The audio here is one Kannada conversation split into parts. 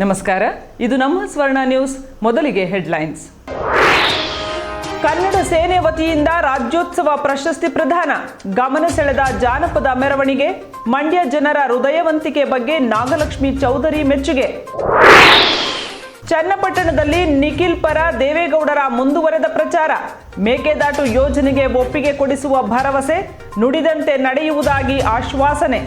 ನಮಸ್ಕಾರ. ಇದು ನಮ್ಮ ಸ್ವರ್ಣ ನ್ಯೂಸ್, ಮೊದಲಿಗೆ ಹೆಡ್ಲೈನ್ಸ್. ಕನ್ನಡ ಸೇನೆ ವತಿಯಿಂದ ರಾಜ್ಯೋತ್ಸವ ಪ್ರಶಸ್ತಿ ಪ್ರದಾನ. ಗಮನ ಸೆಳೆದ ಜಾನಪದ ಮೆರವಣಿಗೆ, ಮಂಡ್ಯ ಜನರ ಹೃದಯವಂತಿಕೆ ಬಗ್ಗೆ ನಾಗಲಕ್ಷ್ಮಿ ಚೌಧರಿ ಮೆಚ್ಚುಗೆ. ಚನ್ನಪಟ್ಟಣದಲ್ಲಿ ನಿಖಿಲ್ ಪರ ದೇವೇಗೌಡರ ಮುಂದುವರೆದ ಪ್ರಚಾರ. ಮೇಕೆದಾಟು ಯೋಜನೆಗೆ ಒಪ್ಪಿಗೆ ಕೊಡಿಸುವ ಭರವಸೆ ನುಡಿದಂತೆ ನಡೆಯುವುದಾಗಿ ಆಶ್ವಾಸನೆ.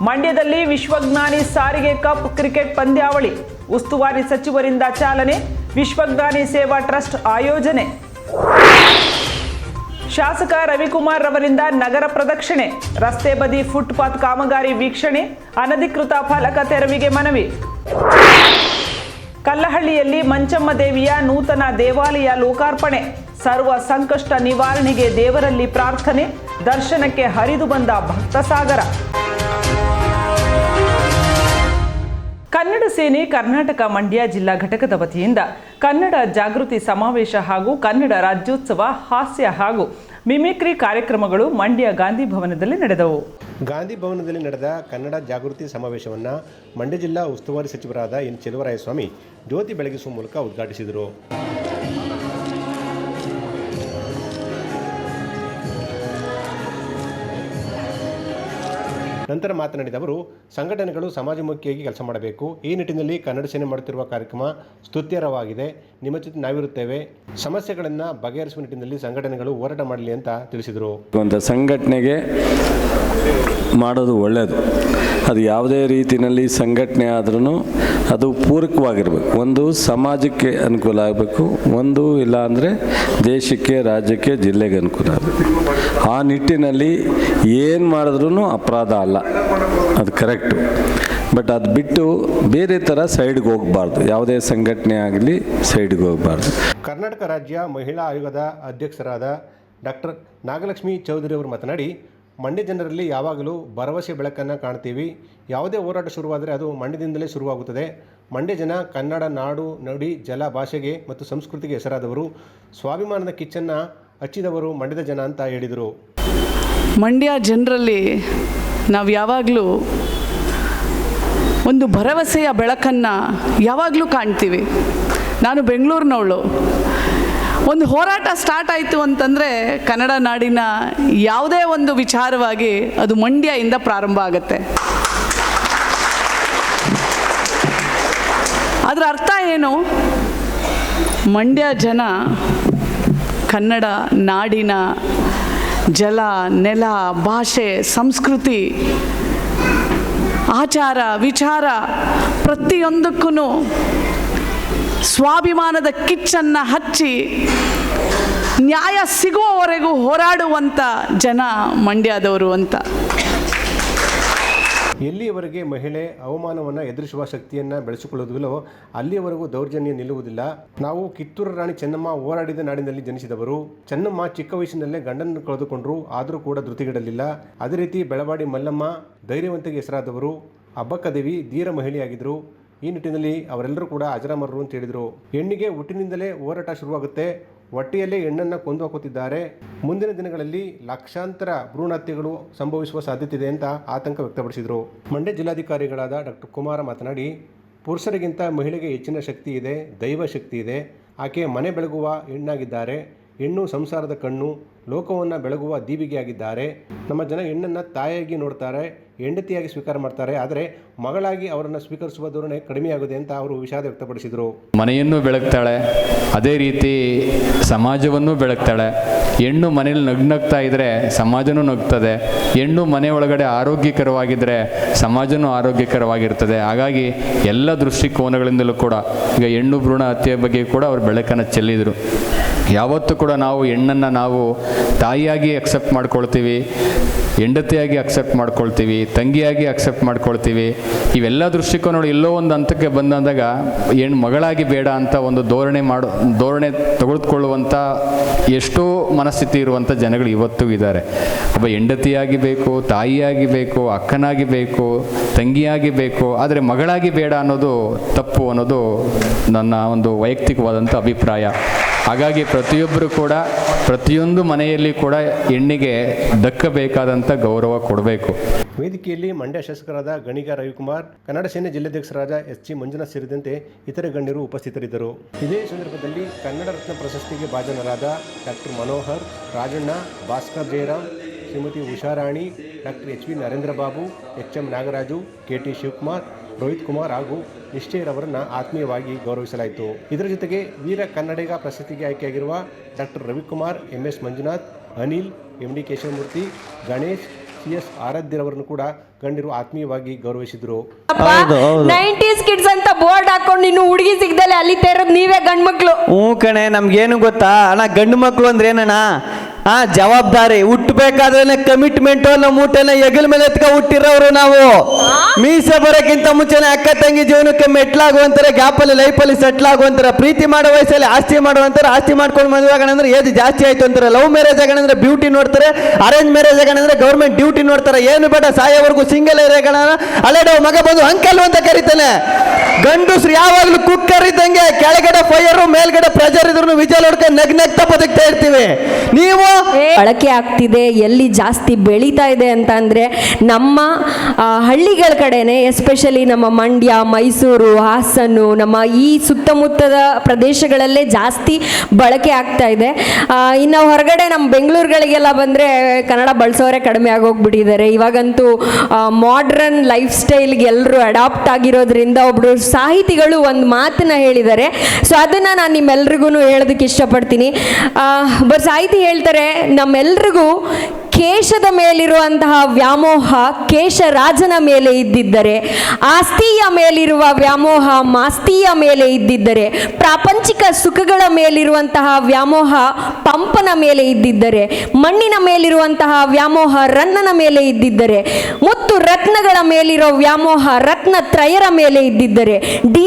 ಮಂಡ್ಯದಲ್ಲಿ ವಿಶ್ವಜ್ಞಾನಿ ಸಾರಿಗೆ ಕಪ್ ಕ್ರಿಕೆಟ್ ಪಂದ್ಯಾವಳಿ. ಉಸ್ತುವಾರಿ ಸಚಿವರಿಂದ ಚಾಲನೆ, ವಿಶ್ವಜ್ಞಾನಿ ಸೇವಾ ಟ್ರಸ್ಟ್ ಆಯೋಜನೆ. ಶಾಸಕ ರವಿಕುಮಾರ್ ರವರಿಂದ ನಗರ ಪ್ರದಕ್ಷಿಣೆ, ರಸ್ತೆ ಬದಿ ಫುಟ್ಪಾತ್ ಕಾಮಗಾರಿ ವೀಕ್ಷಣೆ, ಅನಧಿಕೃತ ಫಲಕ ತೆರವಿಗೆ ಮನವಿ. ಕಲ್ಲಹಳ್ಳಿಯಲ್ಲಿ ಮಂಚಮ್ಮ ದೇವಿಯ ನೂತನ ದೇವಾಲಯ ಲೋಕಾರ್ಪಣೆ. ಸರ್ವ ಸಂಕಷ್ಟ ನಿವಾರಣೆಗೆ ದೇವರಲ್ಲಿ ಪ್ರಾರ್ಥನೆ, ದರ್ಶನಕ್ಕೆ ಹರಿದು ಬಂದ ಭಕ್ತ ಕನ್ನಡ ಸೇನೆ ಕರ್ನಾಟಕ ಮಂಡ್ಯ ಜಿಲ್ಲಾ ಘಟಕದ ವತಿಯಿಂದ ಕನ್ನಡ ಜಾಗೃತಿ ಸಮಾವೇಶ ಹಾಗೂ ಕನ್ನಡ ರಾಜ್ಯೋತ್ಸವ ಹಾಸ್ಯ ಹಾಗೂ ಮಿಮಿಕ್ರಿ ಕಾರ್ಯಕ್ರಮಗಳು ಮಂಡ್ಯ ಗಾಂಧಿ ಭವನದಲ್ಲಿ ನಡೆದವು. ಗಾಂಧಿ ಭವನದಲ್ಲಿ ನಡೆದ ಕನ್ನಡ ಜಾಗೃತಿ ಸಮಾವೇಶವನ್ನು ಮಂಡ್ಯ ಜಿಲ್ಲಾ ಉಸ್ತುವಾರಿ ಸಚಿವರಾದ ಎನ್ ಚೆಲುವರಾಯಸ್ವಾಮಿ ಜ್ಯೋತಿ ಬೆಳಗಿಸುವ ಮೂಲಕ ಉದ್ಘಾಟಿಸಿದರು. ನಂತರ ಮಾತನಾಡಿದ ಅವರು, ಸಂಘಟನೆಗಳು ಸಮಾಜಮುಖಿಯಾಗಿ ಕೆಲಸ ಮಾಡಬೇಕು. ಈ ನಿಟ್ಟಿನಲ್ಲಿ ಕನ್ನಡ ಸೇನೆ ಮಾಡುತ್ತಿರುವ ಕಾರ್ಯಕ್ರಮ ಸ್ತುತ್ಯರವಾಗಿದೆ. ನಿಮ್ಮ ಜೊತೆ ನಾವಿರುತ್ತೇವೆ. ಸಮಸ್ಯೆಗಳನ್ನು ಬಗೆಹರಿಸುವ ನಿಟ್ಟಿನಲ್ಲಿ ಸಂಘಟನೆಗಳು ಹೋರಾಟ ಮಾಡಲಿ ಅಂತ ತಿಳಿಸಿದರು. ಒಂದು ಸಂಘಟನೆಗೆ ಮಾಡೋದು ಒಳ್ಳೆಯದು ಅದು ಯಾವುದೇ ರೀತಿಯಲ್ಲಿ ಸಂಘಟನೆ ಆದ್ರೂ ಅದು ಪೂರಕವಾಗಿರ್ಬೇಕು. ಒಂದು ಸಮಾಜಕ್ಕೆ ಅನುಕೂಲ ಆಗಬೇಕು. ಒಂದು ಇಲ್ಲ ಅಂದರೆ ದೇಶಕ್ಕೆ, ರಾಜ್ಯಕ್ಕೆ, ಜಿಲ್ಲೆಗೆ ಅನುಕೂಲ ಆಗಬೇಕು. ಆ ನಿಟ್ಟಿನಲ್ಲಿ ಏನು ಮಾಡಿದ್ರೂ ಅಪರಾಧ ಅಲ್ಲ. ಅದು ಕರೆಕ್ಟು ಬಟ್ ಅದು ಬಿಟ್ಟು ಬೇರೆ ಥರ ಸೈಡ್ಗೆ ಹೋಗಬಾರ್ದು. ಯಾವುದೇ ಸಂಘಟನೆ ಆಗಲಿ ಸೈಡ್ಗೆ ಹೋಗಬಾರ್ದು. ಕರ್ನಾಟಕ ರಾಜ್ಯ ಮಹಿಳಾ ಆಯೋಗದ ಅಧ್ಯಕ್ಷರಾದ ಡಾಕ್ಟರ್ ನಾಗಲಕ್ಷ್ಮಿ ಚೌಧರಿ ಅವರು ಮಾತನಾಡಿ ಮಂಡ್ಯ ಜನರಲ್ಲಿ ಯಾವಾಗಲೂ ಭರವಸೆ ಬೆಳಕನ್ನು ಕಾಣ್ತೀವಿ. ಯಾವುದೇ ಹೋರಾಟ ಶುರುವಾದರೆ ಅದು ಮಂಡ್ಯದಿಂದಲೇ ಶುರುವಾಗುತ್ತದೆ. ಮಂಡ್ಯ ಜನ ಕನ್ನಡ ನಾಡು ನುಡಿ ಜಲ ಭಾಷೆಗೆ ಮತ್ತು ಸಂಸ್ಕೃತಿಗೆ ಹೆಸರಾದವರು. ಸ್ವಾಭಿಮಾನದ ಕಿಚ್ಚನ್ನು ಹಚ್ಚಿದವರು ಮಂಡ್ಯದ ಜನ ಅಂತ ಹೇಳಿದರು. ಮಂಡ್ಯ ಜನರಲ್ಲಿ ನಾವು ಯಾವಾಗಲೂ ಒಂದು ಭರವಸೆಯ ಬೆಳಕನ್ನು ಯಾವಾಗಲೂ ಕಾಣ್ತೀವಿ. ನಾನು ಬೆಂಗಳೂರಿನವಳು. ಒಂದು ಹೋರಾಟ ಸ್ಟಾರ್ಟ್ ಆಯಿತು ಅಂತಂದರೆ ಕನ್ನಡ ನಾಡಿನ ಯಾವುದೇ ಒಂದು ವಿಚಾರವಾಗಿ ಅದು ಮಂಡ್ಯದಿಂದ ಪ್ರಾರಂಭ ಆಗುತ್ತೆ. ಅದರ ಅರ್ಥ ಏನು? ಮಂಡ್ಯ ಜನ ಕನ್ನಡ ನಾಡಿನ ಜಲ, ನೆಲ, ಭಾಷೆ, ಸಂಸ್ಕೃತಿ, ಆಚಾರ, ವಿಚಾರ ಪ್ರತಿಯೊಂದಕ್ಕೂ ಸ್ವಾಭಿಮಾನದ ಕಿಚ್ಚನ್ನು ಹಚ್ಚಿ ನ್ಯಾಯ ಸಿಗುವವರೆಗೂ ಹೋರಾಡುವಂಥ ಜನ ಮಂಡ್ಯದವರು ಅಂತ. ಎಲ್ಲಿಯವರೆಗೆ ಮಹಿಳೆ ಅವಮಾನವನ್ನು ಎದುರಿಸುವ ಶಕ್ತಿಯನ್ನು ಬೆಳೆಸಿಕೊಳ್ಳುವುದಿಲ್ಲೋ ಅಲ್ಲಿಯವರೆಗೂ ದೌರ್ಜನ್ಯ ನಿಲ್ಲುವುದಿಲ್ಲ. ನಾವು ಕಿತ್ತೂರು ರಾಣಿ ಚೆನ್ನಮ್ಮ ಹೋರಾಡಿದ ನಾಡಿನಲ್ಲಿ ಜನಿಸಿದವರು. ಚೆನ್ನಮ್ಮ ಚಿಕ್ಕ ವಯಸ್ಸಿನಲ್ಲೇ ಗಂಡನ್ನು ಕಳೆದುಕೊಂಡ್ರು, ಆದರೂ ಕೂಡ ಧೃತಿಗಿಡಲಿಲ್ಲ. ಅದೇ ರೀತಿ ಬೆಳವಾಡಿ ಮಲ್ಲಮ್ಮ ಧೈರ್ಯವಂತಿಗೆ ಹೆಸರಾದವರು. ಅಬ್ಬಕ್ಕದೇವಿ ಧೀರ ಮಹಿಳೆಯಾಗಿದ್ದರು. ಈ ನಿಟ್ಟಿನಲ್ಲಿ ಅವರೆಲ್ಲರೂ ಕೂಡ ಅಜರಾಮರರು ಅಂತ ಹೇಳಿದರು. ಹೆಣ್ಣಿಗೆ ಹುಟ್ಟಿನಿಂದಲೇ ಹೋರಾಟ ಶುರುವಾಗುತ್ತೆ. ಹೊಟ್ಟೆಯಲ್ಲೇ ಹೆಣ್ಣನ್ನು ಕೊಂದು ಹಾಕುತ್ತಿದ್ದಾರೆ. ಮುಂದಿನ ದಿನಗಳಲ್ಲಿ ಲಕ್ಷಾಂತರ ಭ್ರೂಣಹತ್ಯೆಗಳು ಸಂಭವಿಸುವ ಸಾಧ್ಯತೆ ಇದೆ ಅಂತ ಆತಂಕ ವ್ಯಕ್ತಪಡಿಸಿದರು. ಮಂಡ್ಯ ಜಿಲ್ಲಾಧಿಕಾರಿಗಳಾದ ಡಾಕ್ಟರ್ ಕುಮಾರ ಮಾತನಾಡಿ, ಪುರುಷರಿಗಿಂತ ಮಹಿಳೆಗೆ ಹೆಚ್ಚಿನ ಶಕ್ತಿ ಇದೆ, ದೈವ ಶಕ್ತಿ ಇದೆ. ಆಕೆ ಮನೆ ಬೆಳಗುವ ಹೆಣ್ಣಾಗಿದ್ದಾರೆ. ಹೆಣ್ಣು ಸಂಸಾರದ ಕಣ್ಣು, ಲೋಕವನ್ನು ಬೆಳಗುವ ದೀವಿಗೆಯಾಗಿದ್ದಾರೆ. ನಮ್ಮ ಜನ ಹೆಣ್ಣನ್ನು ತಾಯಿಯಾಗಿ ನೋಡ್ತಾರೆ, ಹೆಂಡತಿಯಾಗಿ ಸ್ವೀಕಾರ ಮಾಡ್ತಾರೆ. ಆದರೆ ಮಗಳಾಗಿ ಅವರನ್ನು ಸ್ವೀಕರಿಸುವ ಧೋರಣೆ ಕಡಿಮೆಯಾಗಿದೆ ಅಂತ ಅವರು ವಿಷಾದ ವ್ಯಕ್ತಪಡಿಸಿದರು. ಮನೆಯನ್ನು ಬೆಳಗ್ತಾಳೆ, ಅದೇ ರೀತಿ ಸಮಾಜವನ್ನು ಬೆಳಗ್ತಾಳೆ. ಹೆಣ್ಣು ಮನೇಲಿ ನಗ್ನಗ್ತಾ ಇದ್ದರೆ ಸಮಾಜನೂ ನಗ್ತದೆ. ಹೆಣ್ಣು ಮನೆ ಒಳಗಡೆ ಆರೋಗ್ಯಕರವಾಗಿದ್ದರೆ ಸಮಾಜನೂ ಆರೋಗ್ಯಕರವಾಗಿರ್ತದೆ. ಹಾಗಾಗಿ ಎಲ್ಲ ದೃಷ್ಟಿಕೋನಗಳಿಂದಲೂ ಕೂಡ ಈಗ ಹೆಣ್ಣು ಭ್ರೂಣ ಹತ್ಯೆ ಬಗ್ಗೆ ಕೂಡ ಅವರು ಬೆಳಕನ್ನು ಚೆಲ್ಲಿದರು. ಯಾವತ್ತೂ ಕೂಡ ನಾವು ಹೆಣ್ಣನ್ನು ನಾವು ತಾಯಿಯಾಗಿ ಅಕ್ಸೆಪ್ಟ್ ಮಾಡ್ಕೊಳ್ತೀವಿ, ಹೆಂಡತಿಯಾಗಿ ಅಕ್ಸೆಪ್ಟ್ ಮಾಡ್ಕೊಳ್ತೀವಿ, ತಂಗಿಯಾಗಿ ಅಕ್ಸೆಪ್ಟ್ ಮಾಡ್ಕೊಳ್ತೀವಿ. ಇವೆಲ್ಲ ದೃಷ್ಟಿಕೋನಗಳು ಎಲ್ಲೋ ಒಂದು ಹಂತಕ್ಕೆ ಬಂದಾಗ ಹೆಣ್ಣು ಮಗಳಾಗಿ ಬೇಡ ಅಂತ ಒಂದು ಧೋರಣೆ ಮಾಡೋ, ಧೋರಣೆ ತೆಗೆದುಕೊಳ್ಳುವಂಥ ಎಷ್ಟೋ ಮನಸ್ಥಿತಿ ಇರುವಂಥ ಜನಗಳು ಇವತ್ತೂ ಇದ್ದಾರೆ. ಒಬ್ಬ ಹೆಂಡತಿಯಾಗಿ ಬೇಕು, ತಾಯಿಯಾಗಿ ಬೇಕು, ಅಕ್ಕನಾಗಿ ಬೇಕು, ತಂಗಿಯಾಗಿ ಬೇಕು, ಆದರೆ ಮಗಳಾಗಿ ಬೇಡ ಅನ್ನೋದು ತಪ್ಪು ಅನ್ನೋದು ನನ್ನ ಒಂದು ವೈಯಕ್ತಿಕವಾದಂಥ ಅಭಿಪ್ರಾಯ. ಹಾಗಾಗಿ ಪ್ರತಿಯೊಬ್ಬರು ಕೂಡ, ಪ್ರತಿಯೊಂದು ಮನೆಯಲ್ಲಿ ಕೂಡ ಹೆಣ್ಣಿಗೆ ದಕ್ಕಬೇಕಾದಂಥ ಗೌರವ ಕೊಡಬೇಕು. ವೇದಿಕೆಯಲ್ಲಿ ಮಂಡ್ಯ ಶಾಸಕರಾದ ಗಣಿಗ ರವಿಕುಮಾರ್, ಕನ್ನಡ ಸೇನೆ ಜಿಲ್ಲಾಧ್ಯಕ್ಷರಾದ ಎಸ್ ಜಿ ಮಂಜುನಾಥ್ ಸೇರಿದಂತೆ ಇತರ ಗಣ್ಯರು ಉಪಸ್ಥಿತರಿದ್ದರು. ಇದೇ ಸಂದರ್ಭದಲ್ಲಿ ಕನ್ನಡ ರತ್ನ ಪ್ರಶಸ್ತಿಗೆ ಭಾಜನರಾದ doctor Manohar, Rajanna, Bhaskar Jayaram Shrimati Usharani, doctor H V Narendra Babu H M Nagaraju, K T Shivakumar Rohit Kumar ಹಾಗೂ ನಿಶ್ಚಯರವರನ್ನು ಆತ್ಮೀಯವಾಗಿ ಗೌರವಿಸಲಾಯಿತು. ಇದರ ಜೊತೆಗೆ ವೀರ ಕನ್ನಡಿಗ ಪ್ರಶಸ್ತಿಗೆ ಆಯ್ಕೆಯಾಗಿರುವ doctor Ravikumar M S Manjunath Anil M D Keshavamurthy Ganesh C S ಆರಾಧ್ಯರವರನ್ನು ಕೂಡ ಗಣ್ಯರು ಆತ್ಮೀಯವಾಗಿ ಗೌರವಿಸಿದರು. ನೈಂಟೀಸ್ ಕಿಡ್ಸ್ ಅಂತ ಬೋರ್ಡ್ ಹಾಕೊಂಡು ಇನ್ನು ಹುಡುಗಿ ಸಿಗ್ದಲೆ ಅಲ್ಲಿ ಇರೋದು ನೀವೇ ಗಂಡ್ಮಕ್ಳು. ಹ್ಞೂ ಕಣೆ ನಮ್ಗೇನು ಗೊತ್ತಾ? ಅಣ್ಣ ಗಂಡು ಮಕ್ಕಳು ಅಂದ್ರೆ ಏನಣ್ಣ ಆ ಜವಾಬ್ದಾರಿ ಹುಟ್ಟಬೇಕಾದ್ರೆ ಕಮಿಟ್ಮೆಂಟ್ ನಮ್ಮ ಊಟನ ಹೆಗಲ ಮೇಲೆ ಎತ್ಕ ಹುಟ್ಟಿರೋರು ನಾವು. ಮೀಸೆ ಬರೋಕ್ಕಿಂತ ಮುಂಚೆನೆ ಅಕ್ಕ ತಂಗಿ ಜೀವನಕ್ಕೆ ಮೆಟ್ಲಾಗುವಂತಾರೆ, ಗ್ಯಾಪಲ್ಲಿ ಲೈಫಲ್ಲಿ ಸೆಟ್ಲ್ ಆಗುವಂತಾರೆ ಪ್ರೀತಿ ಮಾಡೋ ವಯಸ್ಸಲ್ಲಿ ಆಸ್ತಿ ಮಾಡುವಂತಾರೆ, ಆಸ್ತಿ ಮಾಡ್ಕೊಂಡು ಮದುವೆ ಆಗೋಣಂದ್ರೆ ಏಜ್ ಜಾಸ್ತಿ ಆಯ್ತು ಅಂತಾರೆ. ಲವ್ ಮ್ಯಾರೇಜ್ ಆಗೋಣಂದ್ರೆ ಬ್ಯೂಟಿ ನೋಡ್ತಾರೆ ಅರೇಂಜ್ ಮ್ಯಾರೇಜ್ ಆಗೋಣಂದ್ರೆ ಗೌರ್ಮೆಂಟ್ ಡ್ಯೂಟಿ ನೋಡ್ತಾರೆ. ಏನು ಬೇಡ, ಸಾಯೋವರೆಗೂ ಸಿಂಗಲ್ ಇರೋಣ ಅಲೆಡೋ ಮಗ ಬಂದು ಅಂಕಲ್ ಅಂತ ಕರೀತಾನೆ. ಶ್ರೀ ಯಾವಾಗಲೂ ಕುಕ್ಕರ್ ಇದ್ದಂಗೆ ಕೆಳಗಡೆ ಫೈರ್ ಮೇಲ್ಗಡೆ ಪ್ರೆಜರ್ ಇದ್ರು ವಿಜಲ್ ಹೊಡ್ಕೊಂಡು ನಗ್ ನಗ್ತಾ ಬದುಕ್ತಾ ಇರ್ತೀವಿ. ನೀವು ಬಳಕೆ ಆಗ್ತಿದೆ, ಎಲ್ಲಿ ಜಾಸ್ತಿ ಬೆಳೀತಾ ಇದೆ ಅಂತ ಅಂದರೆ ನಮ್ಮ ಹಳ್ಳಿಗಳ ಕಡೆನೆ ಎಸ್ಪೆಷಲಿ ನಮ್ಮ ಮಂಡ್ಯ, ಮೈಸೂರು ಹಾಸನ್ನು ನಮ್ಮ ಈ ಸುತ್ತಮುತ್ತದ ಪ್ರದೇಶಗಳಲ್ಲೇ ಜಾಸ್ತಿ ಬಳಕೆ ಆಗ್ತಾ ಇದೆ. ಇನ್ನು ಹೊರಗಡೆ ನಮ್ಮ ಬೆಂಗಳೂರುಗಳಿಗೆಲ್ಲ ಬಂದರೆ ಕನ್ನಡ ಬಳಸೋರೆ ಕಡಿಮೆ ಆಗೋಗ್ಬಿಟ್ಟಿದ್ದಾರೆ. ಇವಾಗಂತೂ ಮಾಡ್ರನ್ ಲೈಫ್ ಸ್ಟೈಲ್ಗೆ ಎಲ್ಲರೂ ಅಡಾಪ್ಟ್ ಆಗಿರೋದ್ರಿಂದ ಒಬ್ಬರು ಸಾಹಿತಿಗಳು ಒಂದು ಮಾತನ್ನ ಹೇಳಿದ್ದಾರೆ. ಸೊ ಅದನ್ನು ನಾನು ನಿಮ್ಮೆಲ್ರಿಗೂ ಹೇಳೋದಕ್ಕೆ ಇಷ್ಟಪಡ್ತೀನಿ. ಒಬ್ಬರು ಸಾಹಿತಿ ಹೇಳ್ತಾರೆ ನಮ್ಮೆಲ್ರಿಗೂ ಕೇಶದ ಮೇಲಿರುವಂತಹ ವ್ಯಾಮೋಹ ಕೇಶರಾಜನ ಮೇಲೆ ಇದ್ದಿದ್ದರೆ, ಆಸ್ತಿಯ ಮೇಲಿರುವ ವ್ಯಾಮೋಹ ಮಾಸ್ತಿಯ ಮೇಲೆ ಇದ್ದಿದ್ದರೆ, ಪ್ರಾಪಂಚಿಕ ಸುಖಗಳ ಮೇಲಿರುವಂತಹ ವ್ಯಾಮೋಹ ಪಂಪನ ಮೇಲೆ ಇದ್ದಿದ್ದರೆ, ಮಣ್ಣಿನ ಮೇಲಿರುವಂತಹ ವ್ಯಾಮೋಹ ರನ್ನನ ಮೇಲೆ ಇದ್ದಿದ್ದರೆ, ಮುತ್ತು ರತ್ನಗಳ ಮೇಲಿರುವ ವ್ಯಾಮೋಹ ರತ್ನ ತ್ರಯರ ಮೇಲೆ ಇದ್ದಿದ್ದರೆ, ಡಿ